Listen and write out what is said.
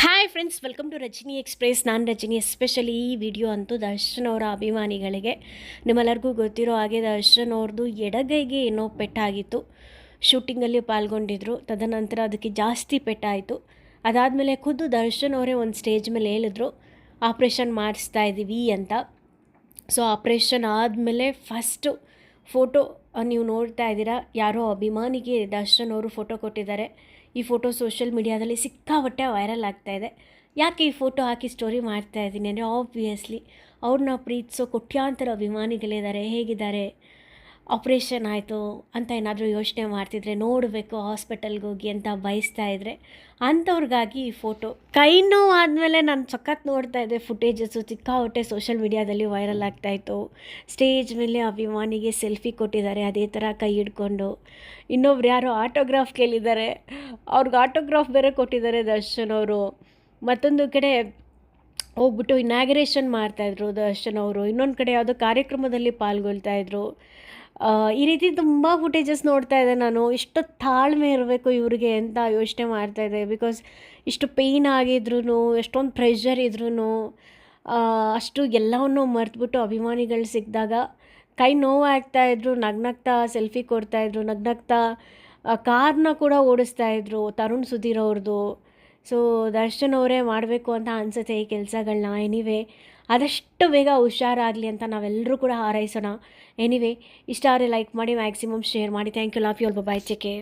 Hi friends welcome to Rajini express ನಾನು Rajini especially ಈ video ಅಂತೂ ದರ್ಶನ್ ಅವರ ಅಭಿಮಾನಿಗಳಿಗೆ. ನಿಮ್ಮೆಲ್ಲರಿಗೂ ಗೊತ್ತಿರೋ ಹಾಗೆ ದರ್ಶನ್ ಅವ್ರದ್ದು ಎಡಗೈಗೆ ಏನೋ ಪೆಟ್ಟಾಗಿತ್ತು. ಶೂಟಿಂಗಲ್ಲಿ ಪಾಲ್ಗೊಂಡಿದ್ರು. ತದನಂತರ ಅದಕ್ಕೆ ಜಾಸ್ತಿ ಪೆಟ್ಟಾಯಿತು. ಅದಾದಮೇಲೆ ಖುದ್ದು ದರ್ಶನ್ ಅವರೇ ಒಂದು ಸ್ಟೇಜ್ ಮೇಲೆ ಹೇಳಿದ್ರು ಆಪ್ರೇಷನ್ ಮಾಡಿಸ್ತಾ ಇದ್ದೀವಿ ಅಂತ. ಸೊ ಆಪ್ರೇಷನ್ ಆದಮೇಲೆ ಫಸ್ಟು ಫೋಟೋ ನೀವು ನೋಡ್ತಾ ಇದ್ದೀರಾ, ಯಾರೋ ಅಭಿಮಾನಿಗೆ ದರ್ಶನವರು ಫೋಟೋ ಕೊಟ್ಟಿದ್ದಾರೆ. ಈ ಫೋಟೋ ಸೋಷಿಯಲ್ ಮೀಡಿಯಾದಲ್ಲಿ ಸಿಕ್ಕಾಪಟ್ಟೆ ವೈರಲ್ ಆಗ್ತಾ ಇದೆ. ಯಾಕೆ ಈ ಫೋಟೋ ಹಾಕಿ ಸ್ಟೋರಿ ಮಾಡ್ತಾ ಇದ್ದೀನಿ ಅಂದರೆ ಆಬ್ವಿಯಸ್ಲಿ ಅವ್ರನ್ನ ಪ್ರೀತಿಸೋ, ಕೋಟ್ಯಾಂತರ ಅಭಿಮಾನಿಗಳಿದ್ದಾರೆ. ಹೇಗಿದ್ದಾರೆ? ಆಪ್ರೇಷನ್ ಆಯಿತು ಅಂತ ಏನಾದರೂ ಯೋಚನೆ ಮಾಡ್ತಿದ್ರೆ ನೋಡಬೇಕು ಹಾಸ್ಪಿಟಲ್ಗೆ ಹೋಗಿ ಅಂತ ಬಯಸ್ತಾ ಇದ್ದರೆ ಅಂಥವ್ರಿಗಾಗಿ ಈ ಫೋಟೋ. ಕೈ ನೋವು ಆದಮೇಲೆ ನಾನು ಸಖತ್ ನೋಡ್ತಾ ಇದ್ದೆ ಫುಟೇಜಸ್ಸು ಸಿಕ್ಕಾಪಟ್ಟೆ ಸೋಷಿಯಲ್ ಮೀಡಿಯಾದಲ್ಲಿ ವೈರಲ್ ಆಗ್ತಾಯಿತ್ತು ಸ್ಟೇಜ್ ಮೇಲೆ ಅಭಿಮಾನಿಗೆ ಸೆಲ್ಫಿ ಕೊಟ್ಟಿದ್ದಾರೆ, ಅದೇ ಥರ ಕೈ ಹಿಡ್ಕೊಂಡು. ಇನ್ನೊಬ್ರು ಯಾರೋ ಆಟೋಗ್ರಾಫ್ ಕೇಳಿದ್ದಾರೆ. ಅವ್ರಿಗೆ ಆಟೋಗ್ರಾಫ್ ಬೇರೆ ಕೊಟ್ಟಿದ್ದಾರೆ ದರ್ಶನ್ ಅವರು. ಮತ್ತೊಂದು ಕಡೆ ಹೋಗ್ಬಿಟ್ಟು ಇನಾಗ್ರೇಷನ್ ಮಾಡ್ತಾಯಿದ್ರು ದರ್ಶನ್ ಅವರು. ಇನ್ನೊಂದು ಕಡೆ ಯಾವುದೋ ಕಾರ್ಯಕ್ರಮದಲ್ಲಿ ಪಾಲ್ಗೊಳ್ತಾ ಇದ್ರು. ಈ ರೀತಿ ತುಂಬ ಫುಟೇಜಸ್ ನೋಡ್ತಾ ಇದ್ದೆ ನಾನು. ಇಷ್ಟು ತಾಳ್ಮೆ ಇರಬೇಕು ಇವ್ರಿಗೆ ಅಂತ ಯೋಚನೆ ಮಾಡ್ತಾ ಇದ್ದೆ. ಬಿಕಾಸ್ ಇಷ್ಟು ಪೇಯ್ನ್ ಆಗಿದ್ರು ಎಷ್ಟೊಂದು ಪ್ರೆಷರ್ ಇದ್ರೂ ಅಷ್ಟು ಎಲ್ಲವನ್ನು ಮರೆತುಬಿಟ್ಟು ಅಭಿಮಾನಿಗಳು ಸಿಕ್ಕಿದಾಗ ಕೈ ನೋವಾಗ್ತಾ ಇದ್ರು, ನಗ್ನಗ್ತಾ ಸೆಲ್ಫಿ ಕೊಡ್ತಾಯಿದ್ರು ನಗ್ನಗ್ತಾ ಕಾರ್ನ ಕೂಡ ಓಡಿಸ್ತಾ ಇದ್ರು ತರುಣ್ ಸುಧೀರ್ ಅವ್ರದ್ದು ಸೊ ದರ್ಶನ್ ಅವರೇ ಮಾಡಬೇಕು ಅಂತ ಅನಿಸುತ್ತೆ ಈ ಕೆಲಸಗಳನ್ನ ಎನಿವೆ ಆದಷ್ಟು ಬೇಗ ಹುಷಾರಾಗಲಿ ಅಂತ ನಾವೆಲ್ಲರೂ ಕೂಡ ಹಾರೈಸೋಣ. ಎನಿವೆ ಇಷ್ಟ ಆದರೆ ಲೈಕ್ ಮಾಡಿ ಮ್ಯಾಕ್ಸಿಮಮ್ ಶೇರ್ ಮಾಡಿ. Thank you love you all bye take care